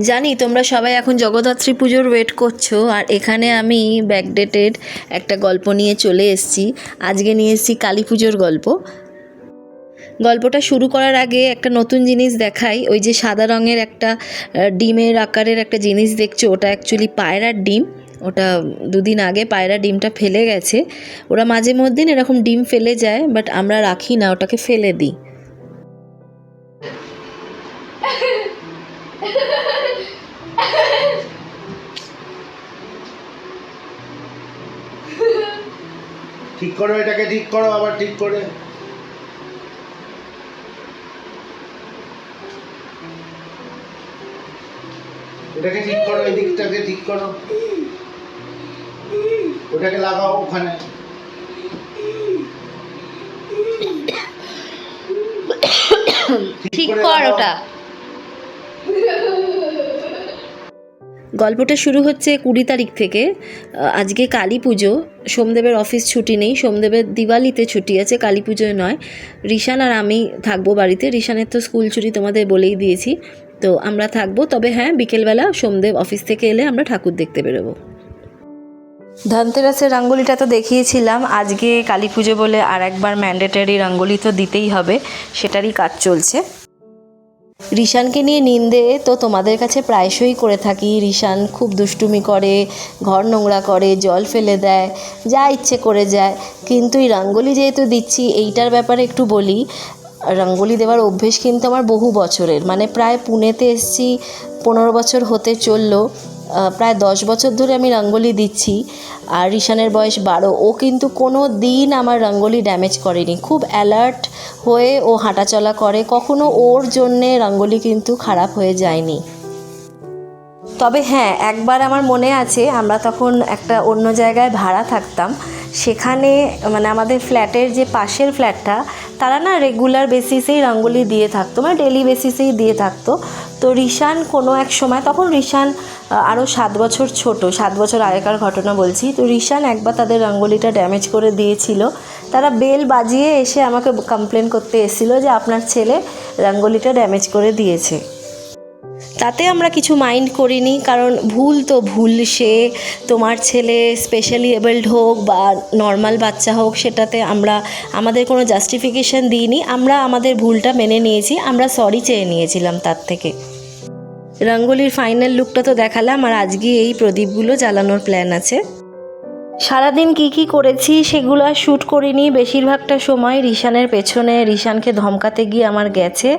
জানি, তোমরা সবাই এখন জগদ্ধাত্রী পুজোর ওয়েট করছ, আর এখানে আমি ব্যাকডেটেড একটা গল্প নিয়ে চলে এসেছি। আজকে নিয়ে এসেছি কালী পুজোর গল্প। গল্পটা শুরু করার আগে একটা নতুন জিনিস দেখাই। ওই যে সাদা রঙের একটা ডিমের আকারের একটা জিনিস দেখছ, ওটা অ্যাকচুয়ালি পায়রার ডিম। ওটা দুদিন আগে পায়রা ডিমটা ফেলে গেছে। ওরা মাঝে মধ্যে এরকম ডিম ফেলে যায় বাট আমরা রাখি না, ওটাকে ফেলে দিই। ঠিক করো এটাকে ঠিক করো আবার ঠিক করে। এটাকে ঠিক করো এই দিকটাকে ঠিক করো। ওটাকে লাগাও ওখানে। ঠিক কর ওটা। গল্পটা শুরু হচ্ছে কুড়ি তারিখ থেকে। আজকে কালী পুজো। সোমদেবের অফিস ছুটি নেই। সোমদেবের দিওয়ালিতে ছুটি আছে, কালী পুজোয় নয়। রিশান আর আমি থাকব বাড়িতে। রিশানের তো স্কুল ছুটি তোমাদের বলেই দিয়েছি। তো আমরা থাকব। তবে হ্যাঁ বিকেলবেলা সোমদেব অফিস থেকে এলে আমরা ঠাকুর দেখতে বেরোবো। ধনতেরাসের রঙ্গোলিটা তো দেখিয়েছিলাম। আজকে কালী পুজো বলে আর একবার ম্যান্ডেটারি রঙ্গোলি তো দিতেই হবে। সেটারই কাজ চলছে। রিশানকে নিয়ে নিন্দে তো তোমাদের কাছে প্রায়শই করে থাকি। রিশান খুব দুষ্টুমি করে, ঘর নোংরা করে, জল ফেলে দেয়, যা ইচ্ছে করে যায়। কিন্তু এই রঙ্গোলি যেহেতু দিচ্ছি, এইটার ব্যাপারে একটু বলি। রঙ্গোলি দেওয়ার অভ্যেস কিন্তু আমার বহু বছরের। মানে প্রায় পুনেতে এসছি, পনেরো বছর হতে চলল। প্রায় দশ বছর ধরে আমি রঙ্গোলি দিচ্ছি। আর রিশানের বয়স বারো। ও কিন্তু কোনো দিন আমার রঙ্গোলি ড্যামেজ করেনি। খুব অ্যালার্ট হয়ে ও হাঁটাচলা করে। কখনো ওর জন্যে রঙ্গোলি কিন্তু খারাপ হয়ে যায়নি। তবে হ্যাঁ একবার আমার মনে আছে, আমরা তখন একটা অন্য জায়গায় ভাড়া থাকতাম। সেখানে মানে আমাদের ফ্ল্যাটের যে পাশের ফ্ল্যাটটা, তারা না রেগুলার বেসিসেই রঙ্গোলি দিয়ে থাকতো মানে ডেলি বেসিসেই দিয়ে থাকতো। তো রিশান কোনো এক সময়, তখন রিশান আরও সাত বছর ছোট, সাত বছর আগেকার ঘটনা বলছি। তো রিশান একবার তাদের রঙ্গোলিটা ড্যামেজ করে দিয়েছিল। তারা বেল বাজিয়ে এসে আমাকে কমপ্লেন করতে এসেছিল যে আপনার ছেলে রঙ্গোলিটা ড্যামেজ করে দিয়েছে। তাতে আমরা কিছু মাইন্ড করিনি, কারণ ভুল তো ভুল সে। তোমার ছেলে স্পেশালি এবলড হোক বা নর্মাল বাচ্চা হোক, সেটাতে আমরা, আমাদের কোনো জাস্টিফিকেশন দিইনি। আমরা আমাদের ভুলটা মেনে নিয়েছি, আমরা সরি চেয়ে নিয়েছিলাম তার থেকে। রঙ্গোলির ফাইনাল লুকটা তো দেখালাম, আর আজকে এই প্রদীপগুলো জ্বালানোর প্ল্যান আছে। সারাদিন কি কি করেছি সেগুলো আর শ্যুট করিনি। বেশিরভাগটা সময় রিশানের পেছনে, রিশানকে ধমকাতে গিয়ে আমার গেছে।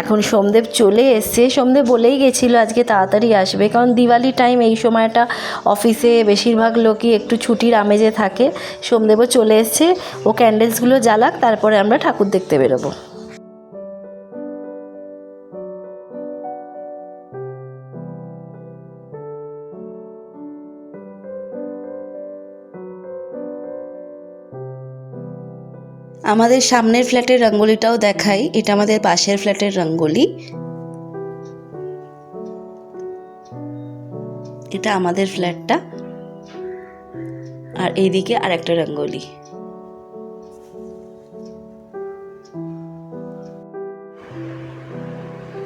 এখন সোমদেব চলে এসছে। সোমদেব বলেই গেছিল আজকে তাড়াতাড়ি আসবে, কারণ দিওয়ালি টাইম এই সময়টা অফিসে বেশিরভাগ লোকই একটু ছুটির আমেজে থাকে। সোমদেবও চলে এসছে। ও ক্যান্ডেলসগুলো জ্বালাক, তারপরে আমরা ঠাকুর দেখতে বেরোবো। আমাদের সামনের ফ্ল্যাটের রঙ্গোলিটাও দেখাই। এটা আমাদের পাশের ফ্ল্যাটের রঙ্গোলি। এটা আমাদের ফ্ল্যাটটা। আর এইদিকে আর একটা rangoli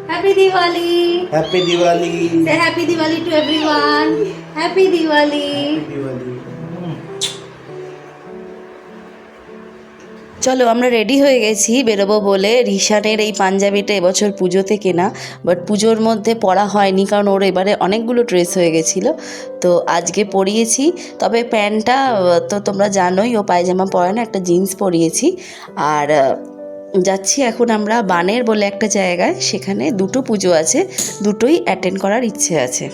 happy Diwali happy Diwali say happy Diwali to everyone happy Diwali Diwali চলো, আমরা রেডি হয়ে গেছি, বেরোবো বলে। রিশানের এই পাঞ্জাবিটা এবছর পুজোতে কেনা বাট পুজোর মধ্যে পরা হয়নি, কারণ ওর এবারে অনেকগুলো ড্রেস হয়ে গেছিল। তো আজকে পরিয়েছি, তবে প্যান্টটা, তো তোমরা জানোই, ও পায়জামা পরে না, একটা জিন্স পরিয়েছি। আর যাচ্ছি এখন আমরা বানের বলে একটা জায়গায়, সেখানে দুটো পুজো আছে, দুটোই অ্যাটেন্ড করার ইচ্ছে আছে।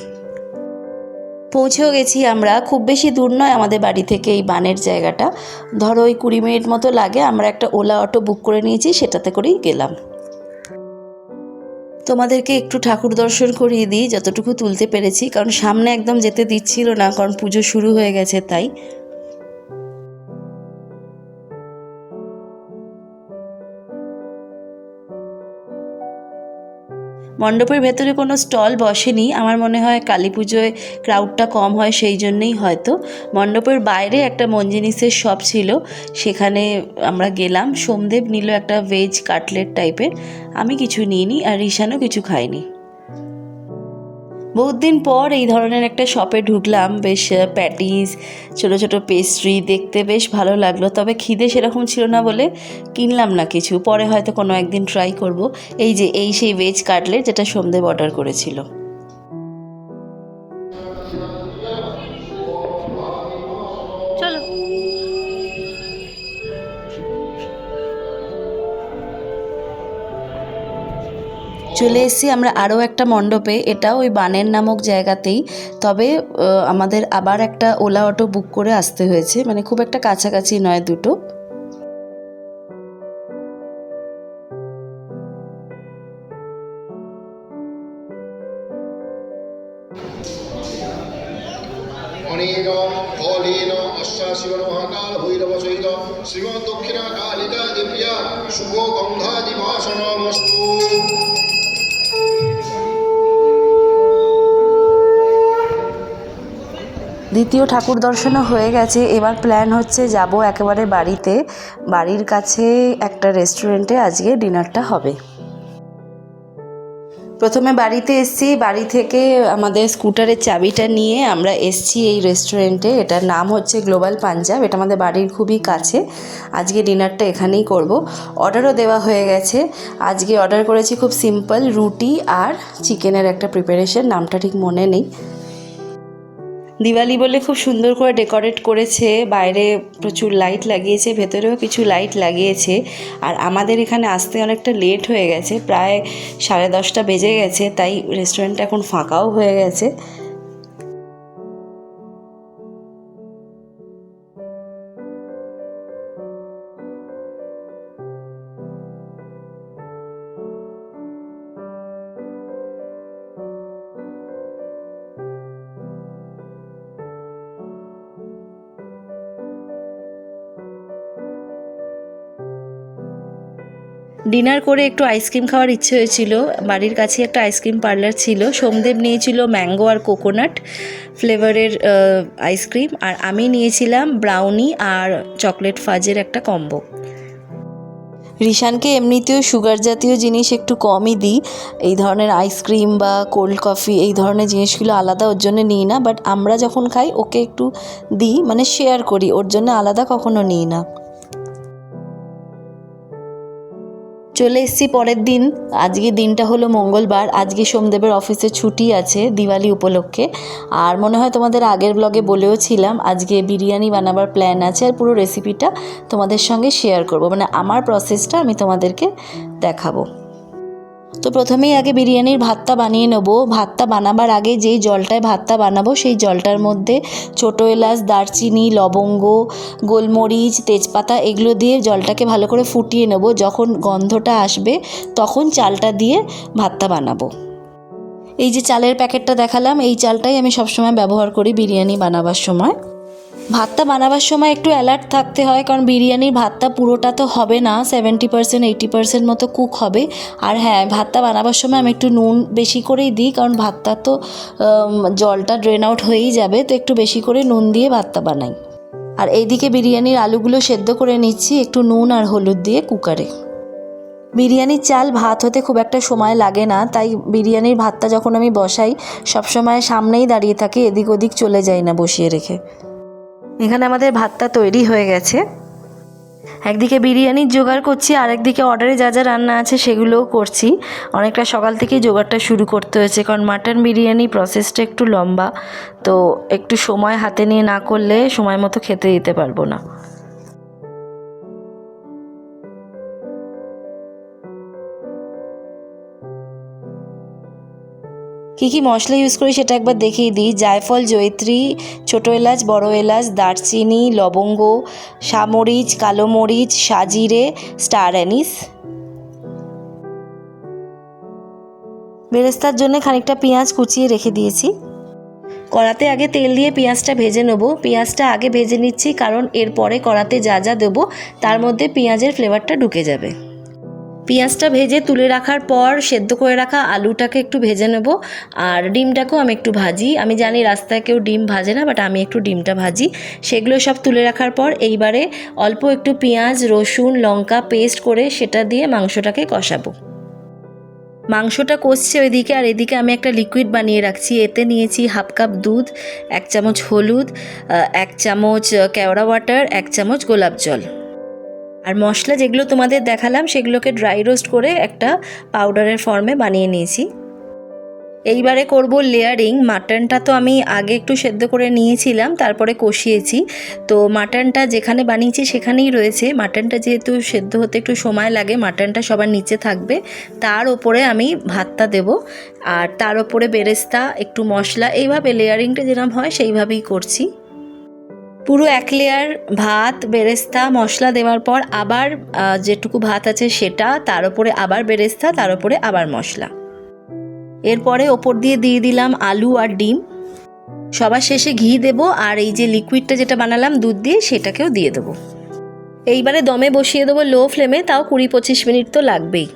পৌঁছেও গেছি আমরা। খুব বেশি দূর নয় আমাদের বাড়ি থেকে এই বানের জায়গাটা। ধরো ওই কুড়ি মিনিট মতো লাগে, আমরা একটা ওলা অটো বুক করে নিয়েছি, সেটাতে করেই গেলাম। তোমাদেরকে একটু ঠাকুর দর্শন করিয়ে দিই, যতটুকু তুলতে পেরেছি। কারণ সামনে একদম যেতে দিচ্ছিল না, কারণ পুজো শুরু হয়ে গেছে তাই। মণ্ডপের ভেতরে কোনো স্টল বসেনি। আমার মনে হয় কালী পুজোয় ক্রাউডটা কম হয়, সেই জন্যেই হয়তো। মণ্ডপের বাইরে একটা মঞ্জিনিসের শপ ছিল, সেখানে আমরা গেলাম। সোমদেব নিল একটা ভেজ কাটলেট টাইপের আমি কিছু নিইনি আর রিশানও কিছু খাইনি বহুত দিন পর এই ধরনের একটা শপে ঢুকলাম। বেশ প্যাটিস ছোট ছোট পেস্ট্রি দেখতে বেশ ভালো লাগল। তবে খিদে সেরকম ছিল না বলে কিনলাম না কিছু। পরে হয়তো কোনো একদিন ট্রাই করব। এই যে, এই সেই ভেজ কাটলেট যেটা সন্ধ্যে অর্ডার করেছিল। চলে এসেছি আমরা আরও একটা মণ্ডপে। এটাও ওই বানের নামক জায়গাতেই। তবে আমাদের আবার একটা ওলা অটো বুক করে আসতে হয়েছে। মানে খুব একটা কাছাকাছি নয় দুটো। দক্ষিণা কালিকা শুভ গন্ধাদিবাসনমস্তু দ্বিতীয় ঠাকুর দর্শনও হয়ে গেছে। এবার প্ল্যান হচ্ছে যাব একেবারে বাড়িতে। বাড়ির কাছে একটা রেস্টুরেন্টে আজকে ডিনারটা হবে। প্রথমে বাড়িতে এসছি। বাড়ি থেকে আমাদের স্কুটারের চাবিটা নিয়ে আমরা এসছি এই রেস্টুরেন্টে এটার নাম হচ্ছে গ্লোবাল পাঞ্জাব এটা আমাদের বাড়ির খুবই কাছে। আজকে ডিনারটা এখানেই করব। অর্ডারও দেওয়া হয়ে গেছে। আজকে অর্ডার করেছি খুব সিম্পল রুটি আর চিকেনের একটা প্রিপারেশন নামটা ঠিক মনে নেই। দিওয়ালি বলে খুব সুন্দর করে ডেকোরেট করেছে, বাইরে প্রচুর লাইট লাগিয়েছে, ভেতরেও কিছু লাইট লাগিয়েছে, আর আমাদের এখানে আসতে অনেকটা লেট হয়ে গেছে, প্রায় সাড়ে দশটা বেজে গেছে, তাই রেস্টুরেন্টটা এখন ফাঁকাও হয়ে গেছে। ডিনার করে একটু আইসক্রিম খাওয়ার ইচ্ছে হয়েছিল। বাড়ির কাছে একটা আইসক্রিম পার্লার ছিল। সোমদেব নিয়েছিল ম্যাঙ্গো আর কোকোনাট ফ্লেভারের আইসক্রিম আর আমি নিয়েছিলাম ব্রাউনি আর চকলেট ফাজের একটা কম্বো রিশানকে এমনিতেও সুগার জাতীয় জিনিস একটু কমই দিই। এই ধরনের আইসক্রিম বা কোল্ড কফি এই ধরনের জিনিসগুলো আলাদা ওর জন্য নিই না। বাট আমরা যখন খাই, ওকে একটু দিই। মানে শেয়ার করি। ওর জন্য আলাদা কখনো নিই না। চলে এসছি পরের দিন। আজকে দিনটা হলো মঙ্গলবার। আজকে সোমদেবের অফিসে ছুটি আছে দিওয়ালি উপলক্ষে। আর মনে হয় তোমাদের আগের ব্লগে বলেও ছিলাম, আজকে বিরিয়ানি বানাবার প্ল্যান আছে আর পুরো রেসিপিটা তোমাদের সঙ্গে শেয়ার করব। মানে আমার প্রসেসটা আমি তোমাদেরকে দেখাবো। তো প্রথমেই আগে বিরিয়ানির ভাতটা বানিয়ে নেব। ভাতটা বানাবার আগে যেই জলটায় ভাতটা বানাবো, সেই জলটার মধ্যে ছোটো এলাচ, দারচিনি, লবঙ্গ, গোলমরিচ, তেজপাতা এগুলো দিয়ে জলটাকে ভালো করে ফুটিয়ে নেব। যখন গন্ধটা আসবে, তখন চালটা দিয়ে ভাতটা বানাবো। এই যে চালের প্যাকেটটা দেখালাম, এই চালটাই আমি সবসময় ব্যবহার করি বিরিয়ানি বানাবার সময়। ভাতটা বানাবার সময় একটু অ্যালার্ট থাকতে হয়, কারণ বিরিয়ানির ভাতটা পুরোটা তো হবে না সেভেন্টি পার্সেন্ট এইটি পার্সেন্ট মতো কুক হবে। আর হ্যাঁ ভাতটা বানাবার সময় আমি একটু নুন বেশি করেই দিই, কারণ ভাতটা তো জলটা ড্রেন আউট হয়েই যাবে, তো একটু বেশি করে নুন দিয়ে ভাতটা বানাই। আর এইদিকে বিরিয়ানির আলুগুলো সেদ্ধ করে নিচ্ছি, একটু নুন আর হলুদ দিয়ে কুকারে। বিরিয়ানির চাল ভাত হতে খুব একটা সময় লাগে না, তাই বিরিয়ানির ভাতটা যখন আমি বসাই, সবসময় সামনেই দাঁড়িয়ে থাকি, এদিক ওদিক চলে যাই না বসিয়ে রেখে। এখানে আমাদের ভাতটা তৈরি হয়ে গেছে। একদিকে বিরিয়ানির জোগাড় করছি আর একদিকে অর্ডারে যা যা রান্না আছে সেগুলোও করছি। অনেকটা সকাল থেকেই জোগাড়টা শুরু করতে হয়েছে, কারণ মাটন বিরিয়ানি প্রসেসটা একটু লম্বা, তো একটু সময় হাতে নিয়ে না করলে সময় মতো খেতে দিতে পারব না। কী কী মশলা ইউজ করি সেটা একবার দেখিয়ে দিই। জায়ফল, জয়ত্রী, ছোটো এলাচ, বড় এলাচ, দারচিনি, লবঙ্গ সামরিচ কালো মরিচ, সাজিরে, স্টার অ্যানিস। বেরেস্তার জন্য খানিকটা পেঁয়াজ কুচিয়ে রেখে দিয়েছি। কড়াতে আগে তেল দিয়ে পেঁয়াজটা ভেজে নেব। পেঁয়াজটা আগে ভেজে নিচ্ছি কারণ এরপরে কড়াতে যা যা দেবো, তার মধ্যে পেঁয়াজের ফ্লেভারটা ঢুকে যাবে। পেঁয়াজটা ভেজে তুলে রাখার পর সেদ্ধ করে রাখা আলুটাকে একটু ভেজে নেব। আর ডিমটাকেও আমি একটু ভাজি। আমি জানি রাস্তায় কেউ ডিম ভাজে না, বাট আমি একটু ডিমটা ভাজি। সেগুলো সব তুলে রাখার পর এইবারে অল্প একটু পেঁয়াজ, রসুন, লঙ্কা পেস্ট করে সেটা দিয়ে মাংসটাকে কষাবো। মাংসটা কষছে ওইদিকে, আর এদিকে আমি একটা লিকুইড বানিয়ে রাখছি। এতে নিয়েছি হাফ কাপ দুধ, এক চামচ হলুদ এক চামচ কেওড়া ওয়াটার এক চামচ গোলাপ জল। আর মশলা যেগুলো তোমাদের দেখালাম, সেগুলোকে ড্রাই রোস্ট করে একটা পাউডারের ফর্মে বানিয়ে নিয়েছি। এইবারে করব লেয়ারিং মাটনটা তো আমি আগে একটু সেদ্ধ করে নিয়েছিলাম, তারপরে কষিয়েছি। তো মাটনটা যেখানে বানিয়েছি সেখানেই রয়েছে। মাটনটা যেহেতু সেদ্ধ হতে একটু সময় লাগে মাটনটা সবার নিচে থাকবে। তার ওপরে আমি ভাতটা দেব। আর তার ওপরে বেরেস্তা, একটু মশলা, এইভাবে লেয়ারিংটা যেরকম হয় সেইভাবেই করছি। পুরো এক লেয়ার ভাত, বেরেস্তা, মশলা দেওয়ার পর আবার যেটুকু ভাত আছে সেটা, তার উপরে আবার বেরেস্তা, তার উপরে আবার মশলা। এরপরে ওপর দিয়ে দিয়ে দিলাম আলু আর ডিম। সবার শেষে ঘি দেব আর এই যে লিকুইডটা যেটা বানালাম দুধ দিয়ে, সেটাকেও দিয়ে দেবো। এইবারে দমে বসিয়ে দেবো লো ফ্লেমে তাও কুড়ি পঁচিশ মিনিট তো লাগবেই।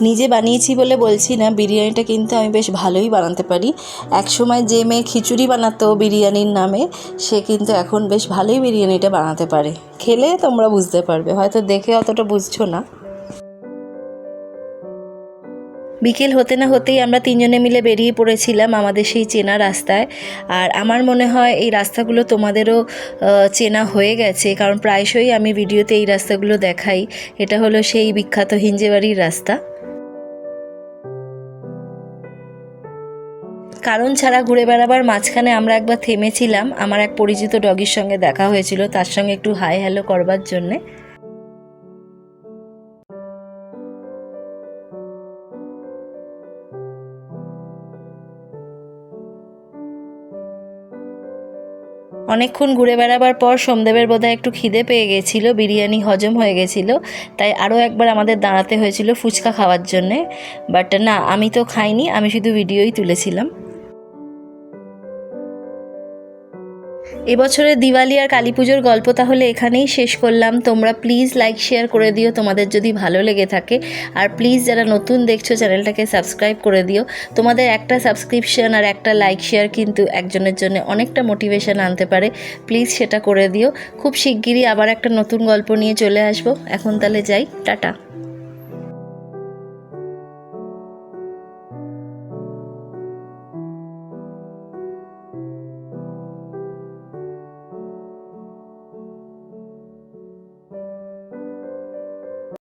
নিজে বানিয়েছি বলে বলছি না, বিরিয়ানিটা কিন্তু আমি বেশ ভালোই বানাতে পারি। একসময় যে মেয়ে খিচুড়ি বানাতো বিরিয়ানির নামে, সে কিন্তু এখন বেশ ভালোই বিরিয়ানিটা বানাতে পারে। খেলে তোমরা বুঝতে পারবে, হয়তো দেখে অতটা বুঝছ না। বিকেল হতে না হতেই আমরা তিনজনে মিলে বেরিয়ে পড়েছিলাম আমাদের সেই চেনা রাস্তায়। আর আমার মনে হয় এই রাস্তাগুলো তোমাদেরও চেনা হয়ে গেছে, কারণ প্রায়শই আমি ভিডিওতে এই রাস্তাগুলো দেখাই। এটা হলো সেই বিখ্যাত হিঞ্জেবাড়ির রাস্তা। কারণ ছাড়া ঘুরে বেড়াবার মাঝখানে আমরা একবার থেমেছিলাম। আমার এক পরিচিত ডগির সঙ্গে দেখা হয়েছিল, তার সঙ্গে একটু হাই হ্যালো করবার জন্যে। অনেকক্ষণ ঘুরে বেড়াবার পর সোমদেবের বোধহয় একটু খিদে পেয়ে গেছিল, বিরিয়ানি হজম হয়ে গেছিল, তাই আরও একবার আমাদের দাঁড়াতে হয়েছিল ফুচকা খাওয়ার জন্যে। বাট না, আমি তো খাইনি, আমি শুধু ভিডিওই তুলেছিলাম। এবছরের দিওয়ালি আর কালী পুজোর গল্প তাহলে এখানেই শেষ করলাম। তোমরা প্লিজ লাইক শেয়ার করে দিও। তোমাদের যদি ভালো লেগে থাকে, আর প্লিজ যারা নতুন দেখছ, চ্যানেলটাকে সাবস্ক্রাইব করে দিও। তোমাদের একটা সাবস্ক্রিপশন আর একটা লাইক শেয়ার কিন্তু একজনের জন্য অনেকটা মোটিভেশন আনতে পারে। প্লিজ সেটা করে দিও। খুব শিগগিরই আবার একটা নতুন গল্প নিয়ে চলে আসব। এখন তাহলে যাই। টাটা।